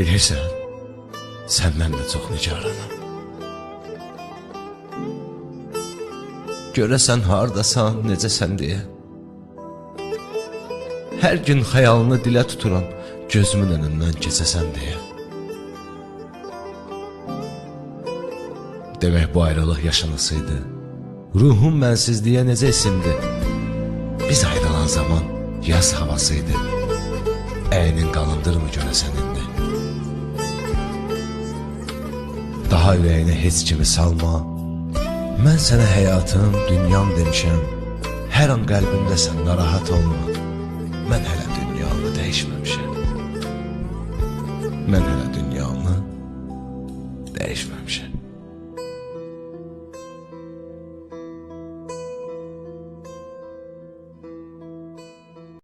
Bilirsən, səndən də çox nigaranam. Görəsən hardasan, necəsən deyə. Hər gün xəyalını dilə tuturam, gözümün önündən keçəsən deyə. Demək bu ayrılıq yaşanısıydı. Ruhum mənsizliyə necə isindi. Biz ayrılan zaman yaz havasıydı. Əynin qalındırmı görəsən indi? Daha ürəyinə heç kimi salma. Mən sənə həyatım, dünyam demişəm. Hər an qəlbimdəsən, narahat olma. Mən hələ dünyamı dəyişməmişəm. Mən hələ dünyamı dəyişməmişəm.